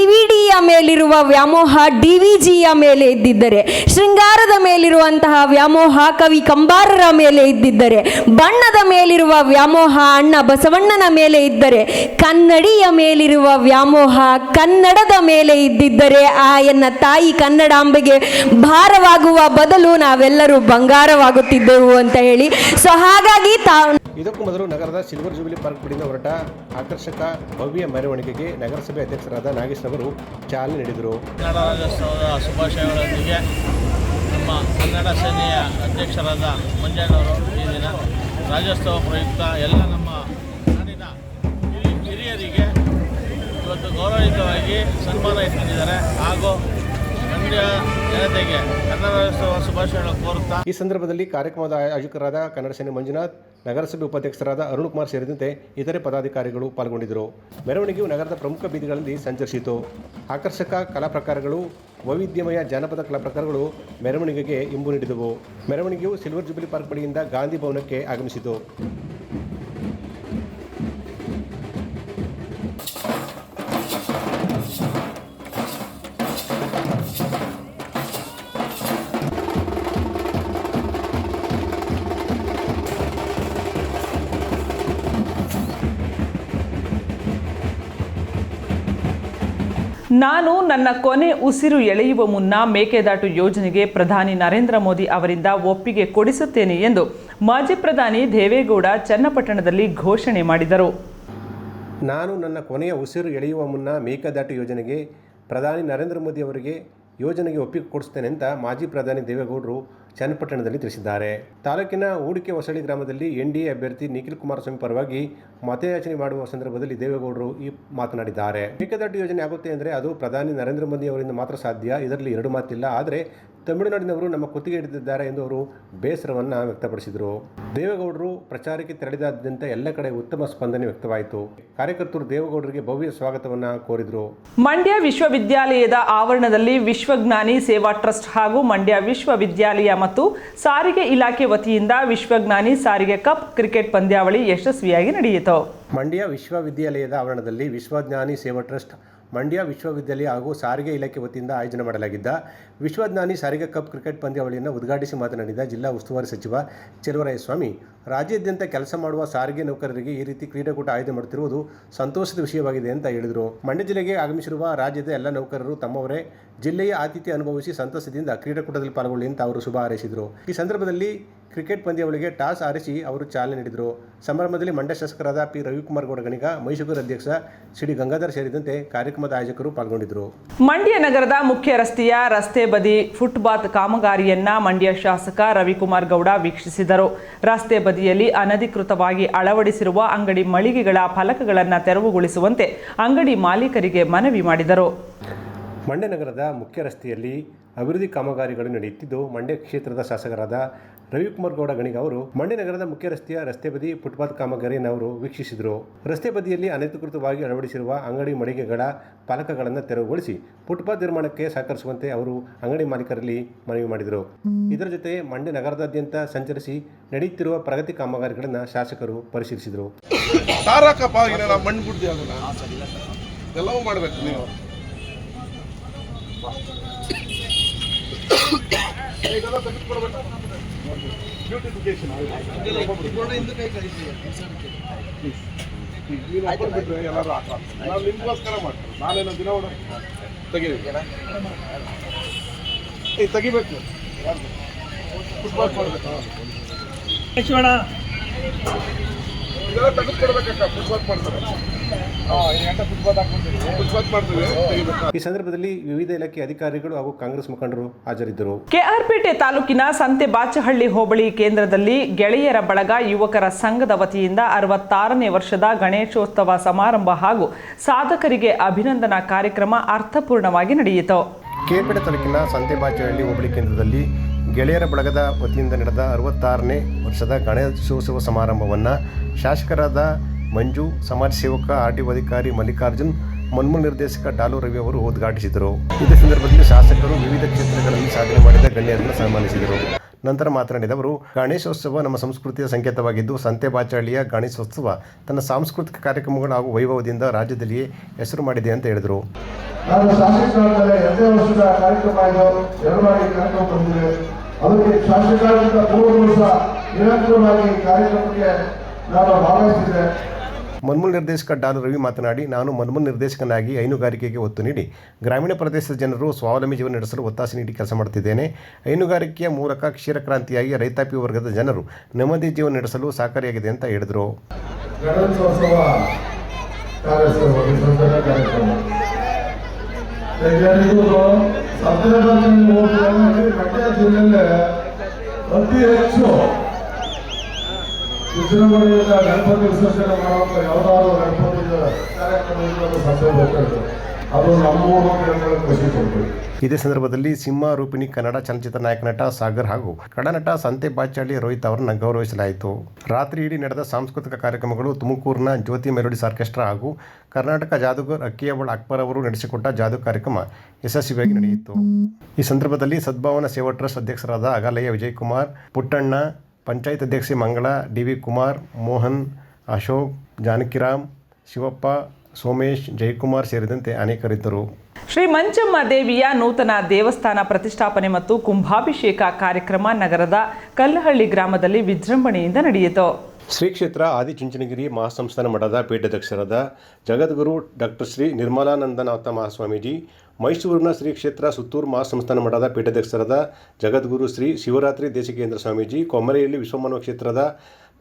ಮೇಲಿರುವ ವ್ಯಾಮೋಹ ಡಿ ವಿ ಮೇಲೆ ಇದ್ದಿದ್ದರೆ, ಶೃಂಗಾರದ ಮೇಲಿರುವಂತಹ ವ್ಯಾಮೋಹ ಕವಿ ಕಂಬಾರರ ಮೇಲೆ ಇದ್ದಿದ್ದರೆ ಬಣ್ಣದ ಮೇಲಿರುವ ವ್ಯಾಮೋಹ ಅಣ್ಣ ಬಸವಣ್ಣನ ಮೇಲೆ ಇದ್ದರೆ ಕನ್ನಡಿಯ ಮೇಲಿರುವ ವ್ಯಾಮೋಹ ಕನ್ನಡದ ಮೇಲೆ ಇದ್ದಿದ್ದರೆ ಆ ಎನ್ನ ತಾಯಿ ಕನ್ನಡಾಂಬೆಗೆ ಭಾರವಾಗುವ ಬದಲು ನಾವೆಲ್ಲರೂ ಬಂಗಾರವಾಗುತ್ತಿದ್ದೆವು ಅಂತ ಹೇಳಿ. ಸೊ ಹಾಗಾಗಿ ತಾವು ಇದಕ್ಕೂ ಮೊದಲು ನಗರದ ಸಿಲ್ವರ್ ಜೂಬಿಲಿ ಪಾರ್ಕ್ ಬಳಿಯಿಂದ ಹೊರಟ ಆಕರ್ಷಕ ಭವ್ಯ ಮೆರವಣಿಗೆಗೆ ನಗರಸಭೆ ಅಧ್ಯಕ್ಷರಾದ ನಾಗೇಶ್ ಅವರು ಚಾಲನೆ ನೀಡಿದರು. ಕನ್ನಡ ರಾಜ್ಯೋತ್ಸವದ ಶುಭಾಶಯಗಳೊಂದಿಗೆ ನಮ್ಮ ಕನ್ನಡ ಸೇನೆಯ ಅಧ್ಯಕ್ಷರಾದ ಮಂಜಣ್ಣವರು ಈ ದಿನ ರಾಜ್ಯೋತ್ಸವ ಪ್ರಯುಕ್ತ ಎಲ್ಲ ನಮ್ಮ ನಾಡಿನ ಹಿರಿ- ಹಿರಿಯರಿಗೆ ಇವತ್ತು ಗೌರವಯುತವಾಗಿ ಸನ್ಮಾನ ಇಟ್ಟಿದ್ದಾರೆ. ಹಾಗೂ ಈ ಸಂದರ್ಭದಲ್ಲಿ ಕಾರ್ಯಕ್ರಮದ ಆಯೋಜಕರಾದ ಕನ್ನಡ ಸೇನೆ ಮಂಜುನಾಥ್, ನಗರಸಭೆ ಉಪಾಧ್ಯಕ್ಷರಾದ ಅರುಣ್ ಕುಮಾರ್ ಸೇರಿದಂತೆ ಇತರೆ ಪದಾಧಿಕಾರಿಗಳು ಪಾಲ್ಗೊಂಡಿದ್ದರು. ಮೆರವಣಿಗೆಯು ನಗರದ ಪ್ರಮುಖ ಬೀದಿಗಳಲ್ಲಿ ಸಂಚರಿಸಿತು. ಆಕರ್ಷಕ ಕಲಾ ಪ್ರಕಾರಗಳು ವೈವಿಧ್ಯಮಯ ಜಾನಪದ ಕಲಾ ಪ್ರಕಾರಗಳು ಮೆರವಣಿಗೆಗೆ ಇಂಬು ನೀಡಿದವು. ಮೆರವಣಿಗೆಯು ಸಿಲ್ವರ್ ಜುಬಿಲಿ ಪಾರ್ಕ್ ಬಳಿಯಿಂದ ಗಾಂಧಿ ಭವನಕ್ಕೆ ಆಗಮಿಸಿತು. ನಾನು ನನ್ನ ಕೊನೆ ಉಸಿರು ಎಳೆಯುವ ಮುನ್ನ ಮೇಕೆದಾಟು ಯೋಜನೆಗೆ ಪ್ರಧಾನಿ ನರೇಂದ್ರ ಮೋದಿ ಅವರಿಂದ ಒಪ್ಪಿಗೆ ಕೊಡಿಸುತ್ತೇನೆ ಎಂದು ಮಾಜಿ ಪ್ರಧಾನಿ ದೇವೇಗೌಡ ಚನ್ನಪಟ್ಟಣದಲ್ಲಿ ಘೋಷಣೆ ಮಾಡಿದರು. ನಾನು ನನ್ನ ಕೊನೆಯ ಉಸಿರು ಎಳೆಯುವ ಮುನ್ನ ಮೇಕೆದಾಟು ಯೋಜನೆಗೆ ಪ್ರಧಾನಿ ನರೇಂದ್ರ ಮೋದಿ ಅವರಿಗೆ ಯೋಜನೆಗೆ ಒಪ್ಪಿಗೆ ಕೊಡಿಸ್ತೇನೆ ಅಂತ ಮಾಜಿ ಪ್ರಧಾನಿ ದೇವೇಗೌಡರು ಚನ್ನಪಟ್ಟಣದಲ್ಲಿ ತಿಳಿಸಿದ್ದಾರೆ. ತಾಲೂಕಿನ ಹೂಡಿಕೆ ಹೊಸಳ್ಳಿ ಗ್ರಾಮದಲ್ಲಿ ಎನ್ ಡಿ ಅಭ್ಯರ್ಥಿ ನಿಖಿಲ್ ಕುಮಾರಸ್ವಾಮಿ ಪರವಾಗಿ ಮತಯಾಚನೆ ಮಾಡುವ ಸಂದರ್ಭದಲ್ಲಿ ದೇವೇಗೌಡರು ಈ ಮಾತನಾಡಿದ್ದಾರೆ. ಮೇಕೆದಾಟು ಯೋಜನೆ ಆಗುತ್ತೆ ಅಂದರೆ ಅದು ಪ್ರಧಾನಿ ನರೇಂದ್ರ ಮೋದಿ ಅವರಿಂದ ಮಾತ್ರ ಸಾಧ್ಯ. ಇದರಲ್ಲಿ ಎರಡು ಮಾತಿಲ್ಲ. ಆದರೆ ತಮಿಳುನಾಡಿನವರು ನಮ್ಮ ಕುತ್ತಿಗೆ ಹಿಡಿದಿದ್ದಾರೆ ಎಂದು ಅವರು ಬೇಸರವನ್ನು ವ್ಯಕ್ತಪಡಿಸಿದರು. ದೇವೇಗೌಡರು ಪ್ರಚಾರಕ್ಕೆ ತೆರಳಿದಾದ್ಯಂತ ಎಲ್ಲ ಕಡೆ ಉತ್ತಮ ಸ್ಪಂದನೆ ವ್ಯಕ್ತವಾಯಿತು. ಕಾರ್ಯಕರ್ತರು ದೇವೇಗೌಡರಿಗೆ ಭವ್ಯ ಸ್ವಾಗತವನ್ನು ಕೋರಿದರು. ಮಂಡ್ಯ ವಿಶ್ವವಿದ್ಯಾಲಯದ ಆವರಣದಲ್ಲಿ ವಿಶ್ವಜ್ಞಾನಿ ಸೇವಾ ಟ್ರಸ್ಟ್ ಹಾಗೂ ಮಂಡ್ಯ ವಿಶ್ವವಿದ್ಯಾಲಯ ಮತ್ತು ಸಾರಿಗೆ ಇಲಾಖೆ ವತಿಯಿಂದ ವಿಶ್ವಜ್ಞಾನಿ ಸಾರಿಗೆ ಕಪ್ ಕ್ರಿಕೆಟ್ ಪಂದ್ಯಾವಳಿ ಯಶಸ್ವಿಯಾಗಿ ನಡೆಯಿತು. ಮಂಡ್ಯ ವಿಶ್ವವಿದ್ಯಾಲಯದ ಆವರಣದಲ್ಲಿ ವಿಶ್ವಜ್ಞಾನಿ ಸೇವಾ ಟ್ರಸ್ಟ್ ಮಂಡ್ಯ ವಿಶ್ವವಿದ್ಯಾಲಯ ಹಾಗೂ ಸಾರಿಗೆ ಇಲಾಖೆ ವತಿಯಿಂದ ಆಯೋಜನೆ ಮಾಡಲಾಗಿದ್ದ ವಿಶ್ವಜ್ಞಾನಿ ಸಾರಿಗೆ ಕಪ್ ಕ್ರಿಕೆಟ್ ಪಂದ್ಯಾವಳಿಯನ್ನು ಉದ್ಘಾಟಿಸಿ ಮಾತನಾಡಿದ ಜಿಲ್ಲಾ ಉಸ್ತುವಾರಿ ಸಚಿವ ಸ್ವಾಮಿ ರಾಜ್ಯಾದ್ಯಂತ ಕೆಲಸ ಮಾಡುವ ಸಾರಿಗೆ ನೌಕರರಿಗೆ ಈ ರೀತಿ ಕ್ರೀಡಾಕೂಟ ಆಯೋಜನೆ ಮಾಡುತ್ತಿರುವುದು ಸಂತೋಷದ ವಿಷಯವಾಗಿದೆ ಅಂತ ಹೇಳಿದರು. ಮಂಡ್ಯ ಜಿಲ್ಲೆಗೆ ಆಗಮಿಸಿರುವ ರಾಜ್ಯದ ಎಲ್ಲ ನೌಕರರು ತಮ್ಮವರೇ ಜಿಲ್ಲೆಯ ಆತಿಥ್ಯ ಅನುಭವಿಸಿ ಸಂತಸದಿಂದ ಕ್ರೀಡಾಕೂಟದಲ್ಲಿ ಪಾಲ್ಗೊಳ್ಳಿ ಅಂತ ಅವರು ಶುಭ ಹಾರೈಸಿದರು. ಈ ಸಂದರ್ಭದಲ್ಲಿ ಕ್ರಿಕೆಟ್ ಪಂದ್ಯಾವಳಿಗೆ ಟಾಸ್ ಆರಿಸಿ ಅವರು ಚಾಲನೆ ನೀಡಿದರು. ಸಮಾರಂಭದಲ್ಲಿ ಮಂಡ್ಯ ಶಾಸಕರಾದ ಪಿ. ರವಿಕುಮಾರ್ ಗೌಡ ಗಣಿಗ ಮೈಸೂರು ಅಧ್ಯಕ್ಷ ಸಿಡಿ ಗಂಗಾಧರ್ ಸೇರಿದಂತೆ ಕಾರ್ಯಕ್ರಮದ ಆಯೋಜಕರು ಪಾಲ್ಗೊಂಡಿದ್ದರು. ಮಂಡ್ಯ ನಗರದ ಮುಖ್ಯ ರಸ್ತೆಯ ರಸ್ತೆ ಬದಿ ಫುಟ್ಪಾತ್ ಕಾಮಗಾರಿಯನ್ನ ಮಂಡ್ಯ ಶಾಸಕ ರವಿಕುಮಾರ್ ಗೌಡ ವೀಕ್ಷಿಸಿದರು. ರಸ್ತೆ ಬದಿಯಲ್ಲಿ ಅನಧಿಕೃತವಾಗಿ ಅಳವಡಿಸಿರುವ ಅಂಗಡಿ ಮಳಿಗೆಗಳ ಫಲಕಗಳನ್ನು ತೆರವುಗೊಳಿಸುವಂತೆ ಅಂಗಡಿ ಮಾಲೀಕರಿಗೆ ಮನವಿ ಮಾಡಿದರು. ಮಂಡ್ಯ ನಗರದ ಮುಖ್ಯ ರಸ್ತೆಯಲ್ಲಿ ಅಭಿವೃದ್ಧಿ ಕಾಮಗಾರಿಗಳು ನಡೆಯುತ್ತಿದ್ದು ಮಂಡ್ಯ ಕ್ಷೇತ್ರದ ಶಾಸಕರಾದ ರವಿಕುಮಾರ್ ಗೌಡ ಗಣಿಗ ಅವರು ಮಂಡ್ಯ ನಗರದ ಮುಖ್ಯ ರಸ್ತೆಯ ರಸ್ತೆ ಬದಿ ಫುಟ್ಪಾತ್ ಕಾಮಗಾರಿಯನ್ನು ಅವರು ವೀಕ್ಷಿಸಿದರು. ರಸ್ತೆ ಬದಿಯಲ್ಲಿ ಅನಧಿಕೃತವಾಗಿ ಅಳವಡಿಸಿರುವ ಅಂಗಡಿ ಮಳಿಗೆಗಳ ಫಲಕಗಳನ್ನು ತೆರವುಗೊಳಿಸಿ ಫುಟ್ಪಾತ್ ನಿರ್ಮಾಣಕ್ಕೆ ಸಹಕರಿಸುವಂತೆ ಅವರು ಅಂಗಡಿ ಮಾಲೀಕರಲ್ಲಿ ಮನವಿ ಮಾಡಿದರು. ಇದರ ಜೊತೆ ಮಂಡ್ಯ ನಗರದಾದ್ಯಂತ ಸಂಚರಿಸಿ ನಡೆಯುತ್ತಿರುವ ಪ್ರಗತಿ ಕಾಮಗಾರಿಗಳನ್ನು ಶಾಸಕರು ಪರಿಶೀಲಿಸಿದರು. ತಾರಾಕಪ್ಪ ಇಲ್ಲ ಮಣ್ಣು ಬಿಡ್ದಿ ಅದನ್ನ ಎಲ್ಲವೂ ಮಾಡಬೇಕು ನೀವು. ಇದೆಲ್ಲ ತೆಗೆದುಕೊಡ್ಬೇಕು ಬ್ಯೂಟಿಫಿಕೇಶನ್ ನೀನು ಒಬ್ಬರು ಬಿಟ್ರೆ ಎಲ್ಲರೂ ಹಾಕ ನಾವು ನಿಮ್ಗೋಸ್ಕರ ಮಾಡ್ತೀವಿ. ನಾನೇನೋ ದಿನ ಹೊಡ ತೆಗೀರಿ ಏ ತೆಗಿಬೇಕು. ಫುಟ್ಬಾಲ್ ಮಾಡ್ಬೇಕು. ಇದೆಲ್ಲ ತೆಗೆದುಕೊಡ್ಬೇಕಕ್ಕ ಫುಟ್ಬಾಲ್ ಮಾಡ್ತಾರೆ. ಈ ಸಂದರ್ಭದಲ್ಲಿ ವಿವಿಧ ಇಲಾಖೆ ಅಧಿಕಾರಿಗಳು ಹಾಗೂ ಕಾಂಗ್ರೆಸ್ ಮುಖಂಡರು ಹಾಜರಿದ್ದರು. ಕೆಆರ್ಪೇಟೆ ತಾಲೂಕಿನ ಸಂತೆ ಬಾಚಹಳ್ಳಿ ಹೋಬಳಿ ಕೇಂದ್ರದಲ್ಲಿ ಗೆಳೆಯರ ಬಳಗ ಯುವಕರ ಸಂಘದ ವತಿಯಿಂದ ಅರವತ್ತಾರನೇ ವರ್ಷದ ಗಣೇಶೋತ್ಸವ ಸಮಾರಂಭ ಹಾಗೂ ಸಾಧಕರಿಗೆ ಅಭಿನಂದನಾ ಕಾರ್ಯಕ್ರಮ ಅರ್ಥಪೂರ್ಣವಾಗಿ ನಡೆಯಿತು. ಕೆಆರ್ಪೇಟೆ ತಾಲೂಕಿನ ಸಂತೆ ಬಾಚಹಳ್ಳಿ ಹೋಬಳಿ ಕೇಂದ್ರದಲ್ಲಿ ಗೆಳೆಯರ ಬಳಗದ ವತಿಯಿಂದ ನಡೆದ ಅರವತ್ತಾರನೇ ವರ್ಷದ ಗಣೇಶೋತ್ಸವ ಸಮಾರಂಭವನ್ನು ಶಾಸಕರಾದ ಮಂಜು, ಸಮಾಜ ಸೇವಕ, ಆರ್ ಟಿ ಅಧಿಕಾರಿ ಮಲ್ಲಿಕಾರ್ಜುನ್ ಮನ್ಮು ನಿರ್ದೇಶಕ ಡಾಲು ರವಿ ಅವರು ಉದ್ಘಾಟಿಸಿದರು. ಇದೇ ಸಂದರ್ಭದಲ್ಲಿ ಶಾಸಕರು ವಿವಿಧ ಕ್ಷೇತ್ರಗಳಲ್ಲಿ ಸಾಧನೆ ಮಾಡಿದ ಗಣ್ಯರನ್ನು ಸನ್ಮಾನಿಸಿದರು. ನಂತರ ಮಾತನಾಡಿದ ಅವರು, ಗಣೇಶೋತ್ಸವ ನಮ್ಮ ಸಂಸ್ಕೃತಿಯ ಸಂಕೇತವಾಗಿದ್ದು, ಸಂತೆ ಬಾಚಹಳ್ಳಿಯ ಗಣೇಶೋತ್ಸವ ತನ್ನ ಸಾಂಸ್ಕೃತಿಕ ಕಾರ್ಯಕ್ರಮಗಳು ಹಾಗೂ ವೈಭವದಿಂದ ರಾಜ್ಯದಲ್ಲಿಯೇ ಹೆಸರು ಮಾಡಿದೆ ಅಂತ ಹೇಳಿದರು. ಅದಕ್ಕೆ ಮನ್ಮೂಲ್ ನಿರ್ದೇಶಕ ಡಾನ್ ರವಿ ಮಾತನಾಡಿ, ನಾನು ಮನ್ಮೂಲ್ ನಿರ್ದೇಶಕನಾಗಿ ಹೈನುಗಾರಿಕೆಗೆ ಒತ್ತು ನೀಡಿ, ಗ್ರಾಮೀಣ ಪ್ರದೇಶದ ಜನರು ಸ್ವಾವಲಂಬಿ ಜೀವನ ನಡೆಸಲು ಒತ್ತಾಸೆ ನೀಡಿ ಕೆಲಸ ಮಾಡುತ್ತಿದ್ದೇನೆ. ಹೈನುಗಾರಿಕೆಯ ಮೂಲಕ ಕ್ಷೀರಕ್ರಾಂತಿಯಾಗಿ ರೈತಾಪಿ ವರ್ಗದ ಜನರು ನೆಮ್ಮದಿ ಜೀವನ ನಡೆಸಲು ಸಹಕಾರಿಯಾಗಿದೆ ಅಂತ ಹೇಳಿದರು. ಅತಿ ಕಾರ್ಯಕ್ರಮ ವಿಸರ್ಜನಾ ಕಾರ್ಯಕ್ರಮ ಎಲ್ಲರಿಗೂ ಸತ್ಯನಾರಾಯಣ ಹೋಟೆಲ್ ಮಂಡ್ಯ ಜಿಲ್ಲೆಯಲ್ಲೇ ಅತಿ ಹೆಚ್ಚು ಗಣಪತಿ ವಿಸರ್ಜನೆ ಗಣಪತಿ ಅದು ಇದೇ ಸಂದರ್ಭದಲ್ಲಿ ಸಿಂಹ ರೂಪಿಣಿ ಕನ್ನಡ ಚಲನಚಿತ್ರ ನಾಯಕ ನಟ ಸಾಗರ್ ಹಾಗೂ ಕಡನಟ ಸಂತೆ ಬಾಚಾಳಿ ರೋಹಿತ್ ಅವರನ್ನು ಗೌರವಿಸಲಾಯಿತು. ರಾತ್ರಿ ಇಡೀ ನಡೆದ ಸಾಂಸ್ಕೃತಿಕ ಕಾರ್ಯಕ್ರಮಗಳು ತುಮಕೂರಿನ ಜ್ಯೋತಿ ಮೆಲೋಡಿಸ್ ಆರ್ಕೆಸ್ಟ್ರಾ ಹಾಗೂ ಕರ್ನಾಟಕ ಜಾದುಗರ್ ಅಕ್ಕಿಯವಳ ಅಕ್ಬರ್ ಅವರು ನಡೆಸಿಕೊಟ್ಟ ಜಾದೂ ಕಾರ್ಯಕ್ರಮ ಯಶಸ್ವಿಯಾಗಿ ನಡೆಯಿತು. ಈ ಸಂದರ್ಭದಲ್ಲಿ ಸದ್ಭಾವನಾ ಸೇವಾ ಟ್ರಸ್ಟ್ ಅಧ್ಯಕ್ಷರಾದ ಅಗಾಲಯ್ಯ ವಿಜಯಕುಮಾರ್, ಪುಟ್ಟಣ್ಣ ಪಂಚಾಯತ್ ಅಧ್ಯಕ್ಷೆ ಮಂಗಳ ಡಿ ವಿ ಕುಮಾರ್ ಮೋಹನ್ ಅಶೋಕ್ ಜಾನಕಿರಾಮ್ ಶಿವಪ್ಪ ಸೋಮೇಶ್ ಜಯಕುಮಾರ್ ಸೇರಿದಂತೆ ಅನೇಕರಿದ್ದರು. ಶ್ರೀ ಮಂಚಮ್ಮ ದೇವಿಯ ನೂತನ ದೇವಸ್ಥಾನ ಪ್ರತಿಷ್ಠಾಪನೆ ಮತ್ತು ಕುಂಭಾಭಿಷೇಕ ಕಾರ್ಯಕ್ರಮ ನಗರದ ಕಲ್ಲಹಳ್ಳಿ ಗ್ರಾಮದಲ್ಲಿ ವಿಜೃಂಭಣೆಯಿಂದ ನಡೆಯಿತು. ಶ್ರೀ ಕ್ಷೇತ್ರ ಆದಿಚುಂಚನಗಿರಿ ಮಹಾಸಂಸ್ಥಾನ ಮಠದ ಪೀಠಾಧ್ಯಕ್ಷರಾದ ಜಗದ್ಗುರು ಡಾಕ್ಟರ್ ಶ್ರೀ ನಿರ್ಮಲಾನಂದನಾಥ ಮಹಾಸ್ವಾಮೀಜಿ ಮೈಸೂರಿನ ಶ್ರೀ ಕ್ಷೇತ್ರ ಸುತ್ತೂರು ಮಹಾಸಂಸ್ಥಾನ ಮಠದ ಪೀಠಾಧ್ಯಕ್ಷರಾದ ಜಗದ್ಗುರು ಶ್ರೀ ಶಿವರಾತ್ರಿ ದೇಶಿಕೇಂದ್ರ ಸ್ವಾಮೀಜಿ ಕೊಮ್ಮರೆಯಲ್ಲಿ ವಿಶ್ವಮಾನವ ಕ್ಷೇತ್ರದ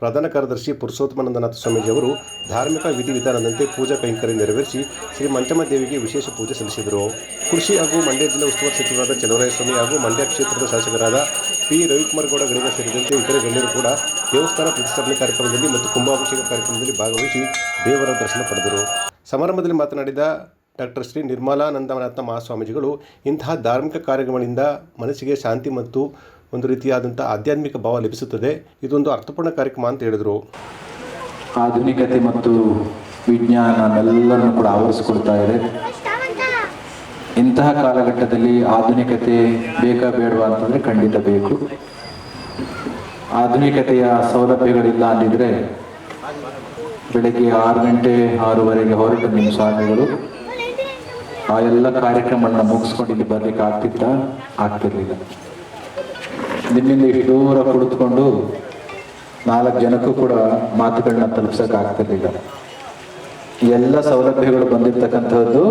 ಪ್ರಧಾನ ಕಾರ್ಯದರ್ಶಿ ಪುರುಷೋತ್ತಮಾನಂದನಾಥ ಸ್ವಾಮೀಜಿ ಅವರು ಧಾರ್ಮಿಕ ವಿಧಿವಿಧಾನದಂತೆ ಪೂಜಾ ಕೈಂಕರ್ಯ ನೆರವೇರಿಸಿ ಶ್ರೀ ಮಂಚಮ್ಮ ದೇವಿಗೆ ವಿಶೇಷ ಪೂಜೆ ಸಲ್ಲಿಸಿದರು. ಕೃಷಿ ಹಾಗೂ ಮಂಡ್ಯ ಜಿಲ್ಲಾ ಉಸ್ತುವಾರಿ ಸಚಿವರಾದ ಚಲುವರಾಯಸ್ವಾಮಿ ಹಾಗೂ ಮಂಡ್ಯ ಕ್ಷೇತ್ರದ ಶಾಸಕರಾದ ಪಿ. ರವಿಕುಮಾರ್ ಗೌಡ ಗಣಿಗ ಸೇರಿದಂತೆ ಇತರೆ ಗಣ್ಯರು ಕೂಡ ದೇವಸ್ಥಾನ ಪ್ರತಿಷ್ಠಾಪನೆ ಕಾರ್ಯಕ್ರಮದಲ್ಲಿ ಮತ್ತು ಕುಂಭಾಭಿಷೇಕ ಕಾರ್ಯಕ್ರಮದಲ್ಲಿ ಭಾಗವಹಿಸಿ ದೇವರ ದರ್ಶನ ಪಡೆದರು. ಸಮಾರಂಭದಲ್ಲಿ ಮಾತನಾಡಿದ ಡಾಕ್ಟರ್ ಶ್ರೀ ನಿರ್ಮಲಾನಂದನಾಥ ಮಹಾಸ್ವಾಮೀಜಿಗಳು ಇಂತಹ ಧಾರ್ಮಿಕ ಕಾರ್ಯಕ್ರಮಗಳಿಂದ ಮನಸ್ಸಿಗೆ ಶಾಂತಿ ಮತ್ತು ಒಂದು ರೀತಿಯಾದಂಥ ಆಧ್ಯಾತ್ಮಿಕ ಭಾವ ಲಭಿಸುತ್ತದೆ. ಇದೊಂದು ಅರ್ಥಪೂರ್ಣ ಕಾರ್ಯಕ್ರಮ ಅಂತ ಹೇಳಿದರು. ಆಧುನಿಕತೆ ಮತ್ತು ವಿಜ್ಞಾನ ಎಲ್ಲರನ್ನು ಕೂಡ ಆವರಿಸಿಕೊಳ್ತಾ ಇದೆ. ಇಂತಹ ಕಾಲಘಟ್ಟದಲ್ಲಿ ಆಧುನಿಕತೆ ಬೇಕಾ ಬೇಡವಾ ಅಂತಂದರೆ ಖಂಡಿತ ಬೇಕು. ಆಧುನಿಕತೆಯ ಸೌಲಭ್ಯಗಳಿಲ್ಲ ಅಂದಿದ್ರೆ ಬೆಳಗ್ಗೆ ಆರು ಗಂಟೆ ಆರೂವರೆಗೆ ಹೊರಟು ನಿಮ್ಮ ಸ್ವಾಮಿಗಳು ಆ ಎಲ್ಲ ಕಾರ್ಯಕ್ರಮಗಳನ್ನ ಮುಗಿಸ್ಕೊಂಡು ಇಲ್ಲಿ ಬರ್ಲಿಕ್ಕೆ ಆಗ್ತಿತ್ತ? ಆಗ್ತಿರ್ಲಿಲ್ಲ. ನಿಮ್ಮಿಂದ ಇಷ್ಟು ದೂರ ಕುಳಿತುಕೊಂಡು ನಾಲ್ಕು ಜನಕ್ಕೂ ಕೂಡ ಮಾತುಗಳನ್ನ ತಲುಪ್ಸಕ್ ಆಗ್ತಿರ್ಲಿಲ್ಲ. ಎಲ್ಲ ಸೌಲಭ್ಯಗಳು ಬಂದಿರತಕ್ಕಂಥದ್ದು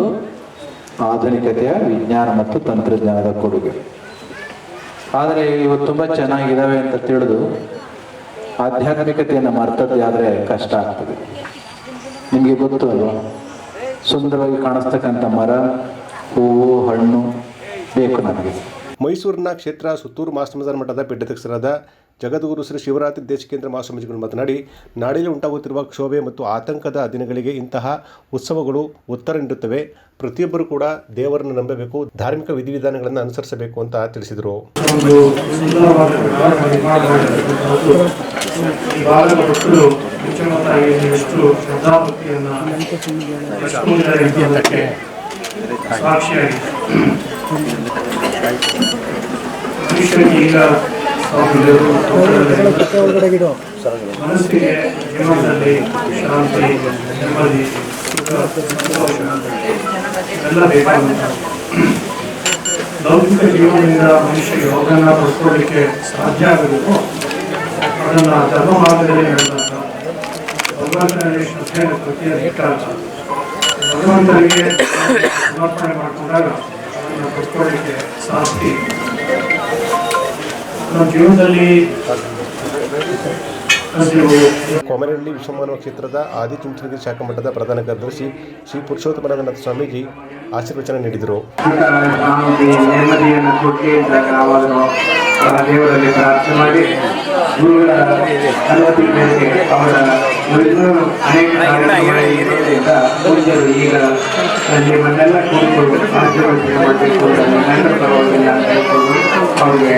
ಆಧುನಿಕತೆಯ ವಿಜ್ಞಾನ ಮತ್ತು ತಂತ್ರಜ್ಞಾನದ ಕೊಡುಗೆ. ಆದರೆ ಇವು ತುಂಬ ಚೆನ್ನಾಗಿದ್ದಾವೆ ಅಂತ ತಿಳಿದು ಆಧ್ಯಾತ್ಮಿಕತೆಯನ್ನು ಮರ್ತದ್ದೇ ಆದರೆ ಕಷ್ಟ ಆಗ್ತದೆ. ನಿಮಗೆ ಗೊತ್ತು ಅಲ್ವಾ? ಸುಂದರವಾಗಿ ಕಾಣಿಸ್ತಕ್ಕಂಥ ಮರ ಹೂವು ಹಣ್ಣು ಬೇಕು ನಮಗೆ. ಮೈಸೂರಿನ ಕ್ಷೇತ್ರ ಸುತ್ತೂರು ಮಾಸ್ತಮದಾನ ಮಠದ ಪೀಠಾಧ್ಯಕ್ಷರಾದ ಜಗದ್ಗುರು ಶ್ರೀ ಶಿವರಾತ್ರಿ ದೇಶಕೇಂದ್ರ ಮಹಾಸ್ವಾಮೀಜಿಗಳು ಮಾತನಾಡಿ ನಾಡಿನಲ್ಲಿ ಉಂಟಾಗುತ್ತಿರುವ ಕ್ಷೋಭೆ ಮತ್ತು ಆತಂಕದ ದಿನಗಳಿಗೆ ಇಂತಹ ಉತ್ಸವಗಳು ಉತ್ತರ ನೀಡುತ್ತವೆ. ಪ್ರತಿಯೊಬ್ಬರು ಕೂಡ ದೇವರನ್ನು ನಂಬಬೇಕು ಧಾರ್ಮಿಕ ವಿಧಿವಿಧಾನಗಳನ್ನು ಅನುಸರಿಸಬೇಕು ಅಂತ ತಿಳಿಸಿದರು. ಎಷ್ಟು ಶ್ರದ್ಧಾಭಕ್ತಿಯನ್ನು ಸಾಕ್ಷಿಯಾಗಿದೆ ಮನುಷ್ಯನಿಗೆ ಈಗ ಮನಸ್ಸಿಗೆ ಜೀವನದಲ್ಲಿ ಶಾಂತಿ ನೆಮ್ಮದಿ ಎಲ್ಲ ಲೌಕಿಕ ಜೀವನದಿಂದ ಮನುಷ್ಯ ಯೋಗನ ಪಡ್ಕೊಳ್ಳಿಕ್ಕೆ ಸಾಧ್ಯ ಆಗಬೇಕು ಅದನ್ನು ಧರ್ಮ ಮಾರ್ಗದಲ್ಲಿ ನಡೆದಾಗ ಭಗವಂತನಲ್ಲಿ ಭಗವಂತನಿಗೆ ಸಮರ್ಪಣೆ ಮಾಡಿಕೊಂಡಾಗ ನಮ್ಮ ಜೀವನದಲ್ಲಿ ವಿಶ್ವಮಾನವ ಕ್ಷೇತ್ರದ ಆದಿಚುಂಚನಗಿರಿ ಶಾಖಾ ಮಠದ ಪ್ರಧಾನ ಕಾರ್ಯದರ್ಶಿ ಶ್ರೀ ಪುರುಷೋತ್ತಮನಾಥ ಸ್ವಾಮೀಜಿ ಆಶೀರ್ವಚನ ನೀಡಿದರು. ಇನ್ನೂ ಅನೇಕ ಕಾರ್ಯಕ್ರಮಗಳು ಇರೋದ್ರಿಂದ ಪೂಜ್ಯರು ಈಗ ನಿಮ್ಮನ್ನೆಲ್ಲ ಕೂಡಿಕೊಂಡು ಆಶೀರ್ವಚನೆ ಮಾಡಬೇಕು ಅಂತ ನನ್ನೆಲ್ಲ ಪರವಾಗಿಲ್ಲ ಅಂತ ಹೇಳ್ಕೊಂಡು ಅವರಿಗೆ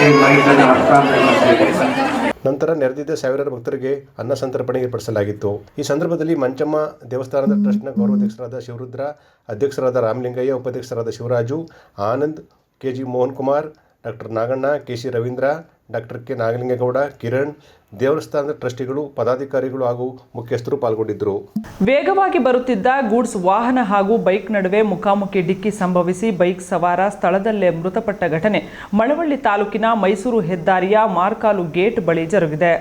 ಈ ಮೈಕನ್ನು ಹಸ್ತಾಂತರ ಮಾಡ್ತಿದ್ದೇನೆ ನಂತರ ನೆರೆದಿದ್ದ ಸಾವಿರಾರು ಭಕ್ತರಿಗೆ ಅನ್ನ ಸಂತರ್ಪಣೆ ಏರ್ಪಡಿಸಲಾಗಿತ್ತು. ಈ ಸಂದರ್ಭದಲ್ಲಿ ಮಂಚಮ್ಮ ದೇವಸ್ಥಾನದ ಟ್ರಸ್ಟ್ನ ಗೌರವಾಧ್ಯಕ್ಷರಾದ ಶಿವರುದ್ರ ಅಧ್ಯಕ್ಷರಾದ ರಾಮಲಿಂಗಯ್ಯ ಉಪಾಧ್ಯಕ್ಷರಾದ Shivaraju Anand K G Mohan Kumar doctor Naganna K C Ravindra doctor K Nagalingegowda, Kiran, ದೇವಸ್ಥಾನದ ಟ್ರಸ್ಟಿಗಳು, ಪದಾಧಿಕಾರಿಗಳು ಹಾಗೂ ಮುಖ್ಯಸ್ಥರು ಪಾಲ್ಗೊಂಡಿದ್ದರು. ವೇಗವಾಗಿ ಬರುತ್ತಿದ್ದ ಗೂಡ್ಸ್ ವಾಹನ ಹಾಗೂ ಬೈಕ್ ನಡುವೆ ಮುಖಾಮುಖಿ ಡಿಕ್ಕಿ ಸಂಭವಿಸಿ ಬೈಕ್ ಸವಾರ ಸ್ಥಳದಲ್ಲೇ ಮೃತಪಟ್ಟ ಘಟನೆ. ಮಳವಳ್ಳಿ ತಾಲೂಕಿನ ಮೈಸೂರು ಹೆದ್ದಾರಿಯ ಮಾರ್ಕಾಲು ಗೇಟ್ ಬಳಿ ಜರುಗಿದೆ.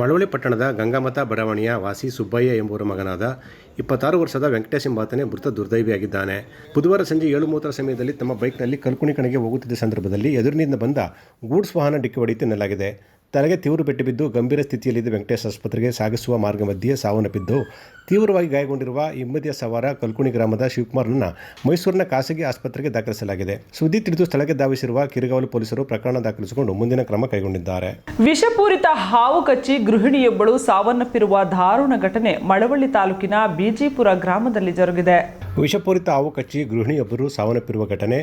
ಮಳವಳ್ಳಿ ಪಟ್ಟಣದ ಗಂಗಾಮತ ಬಡಾವಣೆಯ ವಾಸಿ ಸುಬ್ಬಯ್ಯ ಎಂಬುವರ ಮಗನಾದ ಇಪ್ಪತ್ತಾರು ವರ್ಷದ ವೆಂಕಟೇಶ್ ಎಂಬಾತನೇ ಮೃತ ದುರ್ದೈವಿಯಾಗಿದ್ದಾನೆ. ಬುಧವಾರ ಸಂಜೆ ಏಳು ಮೂವತ್ತರ ಸಮಯದಲ್ಲಿ ತಮ್ಮ ಬೈಕ್ನಲ್ಲಿ ಕಲ್ಕುಣಿ ಕಣಗೆ ಹೋಗುತ್ತಿದ್ದ ಸಂದರ್ಭದಲ್ಲಿ ಎದುರಿನಿಂದ ಬಂದ ಗೂಡ್ಸ್ ವಾಹನ ಡಿಕ್ಕಿ ಹೊಡೆಯುತ್ತೆ ಎನ್ನಲಾಗಿದೆ ತಲೆಗೆ ತೀವ್ರ ಪೆಟ್ಟು ಬಿದ್ದು ಗಂಭೀರ ಸ್ಥಿತಿಯಲ್ಲಿದ್ದ ವೆಂಕಟೇಶ್ ಆಸ್ಪತ್ರೆಗೆ ಸಾಗಿಸುವ ಮಾರ್ಗ ಮಧ್ಯೆ ಸಾವನ್ನಪ್ಪಿದ್ದು ತೀವ್ರವಾಗಿ ಗಾಯಗೊಂಡಿರುವ ಹಿಮ್ಮದಿಯ ಸವಾರ ಕಲ್ಕುಣಿ ಗ್ರಾಮದ ಶಿವಕುಮಾರ್ನನ್ನ ಮೈಸೂರಿನ ಖಾಸಗಿ ಆಸ್ಪತ್ರೆಗೆ ದಾಖಲಿಸಲಾಗಿದೆ. ಸುದ್ದಿ ತಿಳಿದು ಸ್ಥಳಕ್ಕೆ ಧಾವಿಸಿರುವ ಕಿರುಗಾವಲು ಪೊಲೀಸರು ಪ್ರಕರಣ ದಾಖಲಿಸಿಕೊಂಡು ಮುಂದಿನ ಕ್ರಮ ಕೈಗೊಂಡಿದ್ದಾರೆ. ವಿಷಪೂರಿತ ಹಾವು ಕಚ್ಚಿ ಗೃಹಿಣಿಯೊಬ್ಬಳು ಸಾವನ್ನಪ್ಪಿರುವ ದಾರುಣ ಘಟನೆ ಮಳವಳ್ಳಿ ತಾಲೂಕಿನ ಬಿಜಿಪುರ ಗ್ರಾಮದಲ್ಲಿ ಜರುಗಿದೆ. ವಿಷಪೂರಿತ ಹಾವು ಕಚ್ಚಿ ಗೃಹಿಣಿಯೊಬ್ಬರು ಸಾವನ್ನಪ್ಪಿರುವ ಘಟನೆ